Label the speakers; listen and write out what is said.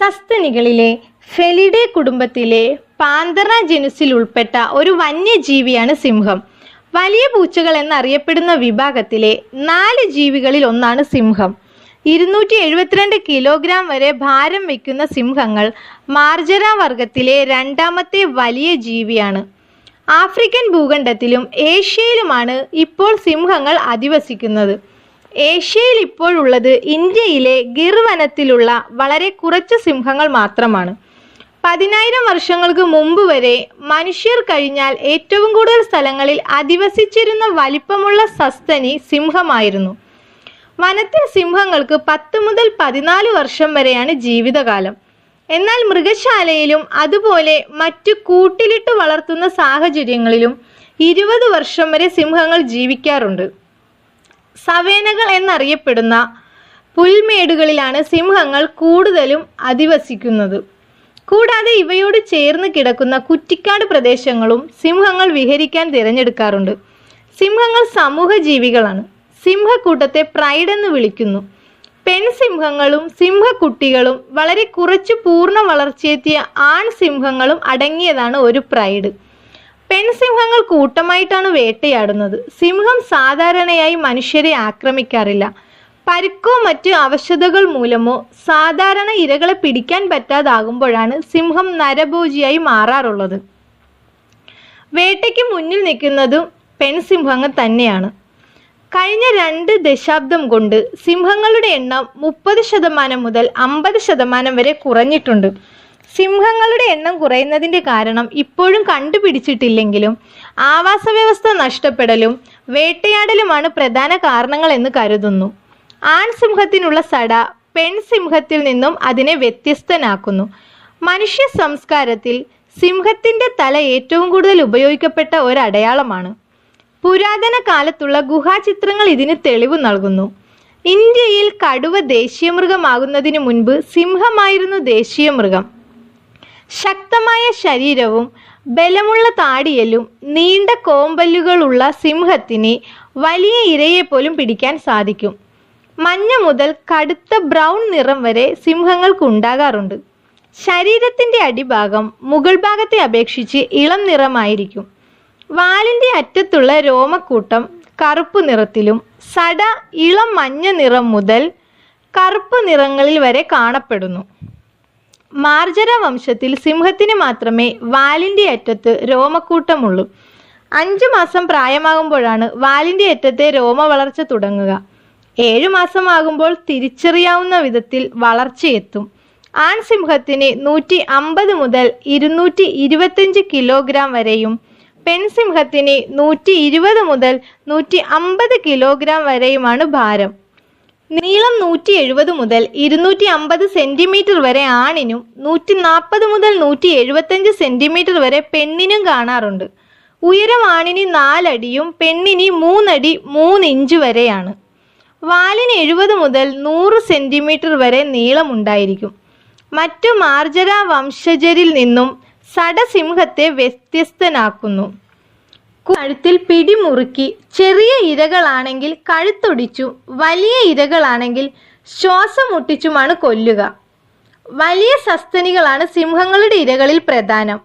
Speaker 1: സസ്തനികളിലെ Felidae കുടുംബത്തിലെ Panthera ജനുസിൽ ഉൾപ്പെട്ട ഒരു വന്യജീവിയാണ് സിംഹം. വലിയ പൂച്ചകൾ എന്നറിയപ്പെടുന്ന വിഭാഗത്തിലെ നാല് ജീവികളിൽ ഒന്നാണ് സിംഹം. ഇരുന്നൂറ്റി എഴുപത്തിരണ്ട് കിലോഗ്രാം വരെ ഭാരം വയ്ക്കുന്ന സിംഹങ്ങൾ മാർജര വർഗത്തിലെ രണ്ടാമത്തെ വലിയ ജീവിയാണ്. ആഫ്രിക്കൻ ഭൂഖണ്ഡത്തിലും ഏഷ്യയിലുമാണ് ഇപ്പോൾ സിംഹങ്ങൾ അധിവസിക്കുന്നത്. ഏഷ്യയിൽ ഇപ്പോഴുള്ളത് ഇന്ത്യയിലെ ഗിർ വനത്തിലുള്ള വളരെ കുറച്ച് സിംഹങ്ങൾ മാത്രമാണ്. പതിനായിരം വർഷങ്ങൾക്ക് മുമ്പ് വരെ മനുഷ്യർ കഴിഞ്ഞാൽ ഏറ്റവും കൂടുതൽ സ്ഥലങ്ങളിൽ അധിവസിച്ചിരുന്ന വലിപ്പമുള്ള സസ്തനി സിംഹമായിരുന്നു. വനത്തിൽ സിംഹങ്ങൾക്ക് പത്ത് മുതൽ പതിനാല് വർഷം വരെയാണ് ജീവിതകാലം. എന്നാൽ മൃഗശാലയിലും അതുപോലെ മറ്റു കൂട്ടിലിട്ട് വളർത്തുന്ന സാഹചര്യങ്ങളിലും ഇരുപത് വർഷം വരെ സിംഹങ്ങൾ ജീവിക്കാറുണ്ട്. സവേനകൾ എന്നറിയപ്പെടുന്ന പുൽമേടുകളിലാണ് സിംഹങ്ങൾ കൂടുതലും അധിവസിക്കുന്നത്. കൂടാതെ ഇവയോട് ചേർന്ന് കിടക്കുന്ന കുറ്റിക്കാട് പ്രദേശങ്ങളും സിംഹങ്ങൾ വിഹരിക്കാൻ തിരഞ്ഞെടുക്കാറുണ്ട്. സിംഹങ്ങൾ സമൂഹ ജീവികളാണ്. സിംഹക്കൂട്ടത്തെ പ്രൈഡ് എന്ന് വിളിക്കുന്നു. പെൺസിംഹങ്ങളും സിംഹക്കുട്ടികളും വളരെ കുറച്ച് പൂർണ വളർച്ചയെത്തിയ ആൺ സിംഹങ്ങളും അടങ്ങിയതാണ് ഒരു പ്രൈഡ്. പെൺസിംഹങ്ങൾ കൂട്ടമായിട്ടാണ് വേട്ടയാടുന്നത്. സിംഹം സാധാരണയായി മനുഷ്യരെ ആക്രമിക്കാറില്ല. പരുക്കോ മറ്റ് അവശതകൾ മൂലമോ സാധാരണ ഇരകളെ പിടിക്കാൻ പറ്റാതാകുമ്പോഴാണ് സിംഹം നരഭോജിയായി മാറാറുള്ളത്. വേട്ടയ്ക്ക് മുന്നിൽ നിൽക്കുന്നതും പെൺസിംഹങ്ങൾ തന്നെയാണ്. കഴിഞ്ഞ രണ്ട് ദശാബ്ദം കൊണ്ട് സിംഹങ്ങളുടെ എണ്ണം മുപ്പത് ശതമാനം മുതൽ അമ്പത് ശതമാനം വരെ കുറഞ്ഞിട്ടുണ്ട്. സിംഹങ്ങളുടെ എണ്ണം കുറയുന്നതിന്റെ കാരണം ഇപ്പോഴും കണ്ടുപിടിച്ചിട്ടില്ലെങ്കിലും ആവാസ വ്യവസ്ഥ നഷ്ടപ്പെടലും വേട്ടയാടലുമാണ് പ്രധാന കാരണങ്ങൾ എന്ന് കരുതുന്നു. ആൺസിംഹത്തിനുള്ള സട പെൺസിംഹത്തിൽ നിന്നും അതിനെ വ്യത്യസ്തനാക്കുന്നു. മനുഷ്യ സംസ്കാരത്തിൽ സിംഹത്തിന്റെ തല ഏറ്റവും കൂടുതൽ ഉപയോഗിക്കപ്പെട്ട ഒരടയാളമാണ്. പുരാതന കാലത്തുള്ള ഗുഹാചിത്രങ്ങൾ ഇതിന് തെളിവ് നൽകുന്നു. ഇന്ത്യയിൽ കടുവ ദേശീയ മൃഗമാകുന്നതിന് മുൻപ് സിംഹമായിരുന്നു ദേശീയ മൃഗം ശക്തമായ ശരീരവും ബലമുള്ള താടിയലും നീണ്ട കോമ്പല്ലുകളുള്ള സിംഹത്തിന് വലിയ ഇരയെ പോലും പിടിക്കാൻ സാധിക്കും. മഞ്ഞ മുതൽ കടുത്ത ബ്രൗൺ നിറം വരെ സിംഹങ്ങൾക്ക് ഉണ്ടാകാറുണ്ട്. ശരീരത്തിന്റെ അടിഭാഗം മുകൾ ഭാഗത്തെ അപേക്ഷിച്ച് ഇളം നിറമായിരിക്കും. വാലിന്റെ അറ്റത്തുള്ള രോമക്കൂട്ടം കറുപ്പ് നിറത്തിലും സട ഇളം മഞ്ഞ നിറം മുതൽ കറുപ്പ് നിറങ്ങളിൽ വരെ കാണപ്പെടുന്നു. മാർജര വംശത്തിൽ സിംഹത്തിന് മാത്രമേ വാലിന്റെ അറ്റത്ത് രോമക്കൂട്ടമുള്ളൂ. അഞ്ചു മാസം പ്രായമാകുമ്പോഴാണ് വാലിന്റെ അറ്റത്തെ രോമ വളർച്ച തുടങ്ങുക. ഏഴു മാസമാകുമ്പോൾ തിരിച്ചറിയാവുന്ന വിധത്തിൽ വളർച്ചയെത്തും. ആൺസിംഹത്തിന് നൂറ്റി അമ്പത് മുതൽ ഇരുന്നൂറ്റി ഇരുപത്തഞ്ച് കിലോഗ്രാം വരെയും പെൺസിംഹത്തിന് നൂറ്റി ഇരുപത് മുതൽ നൂറ്റി അമ്പത് കിലോഗ്രാം വരെയുമാണ് ഭാരം. നീളം നൂറ്റി എഴുപത് മുതൽ ഇരുന്നൂറ്റി അമ്പത് സെന്റിമീറ്റർ വരെ ആണിനും നൂറ്റി നാൽപ്പത് മുതൽ നൂറ്റി എഴുപത്തഞ്ച് സെന്റിമീറ്റർ വരെ പെണ്ണിനും കാണാറുണ്ട്. ഉയരം ആണിന് നാലടിയും പെണ്ണിന് മൂന്നടി മൂന്ന് ഇഞ്ച് വരെയാണ്. വാലിന് എഴുപത് മുതൽ നൂറ് സെന്റിമീറ്റർ വരെ നീളമുണ്ടായിരിക്കും. മറ്റു മാർജര വംശജരിൽ നിന്നും സടസിംഹത്തെ വ്യത്യസ്തനാക്കുന്നു. കഴുത്തിൽ പിടിമുറുക്കി ചെറിയ ഇരകളാണെങ്കിൽ കഴുത്തൊടിച്ചു വലിയ ഇരകളാണെങ്കിൽ ശ്വാസം മുട്ടിച്ചുമാണ് കൊല്ലുക. വലിയ സസ്തനികളാണ് സിംഹങ്ങളുടെ ഇരകളിൽ പ്രധാനം.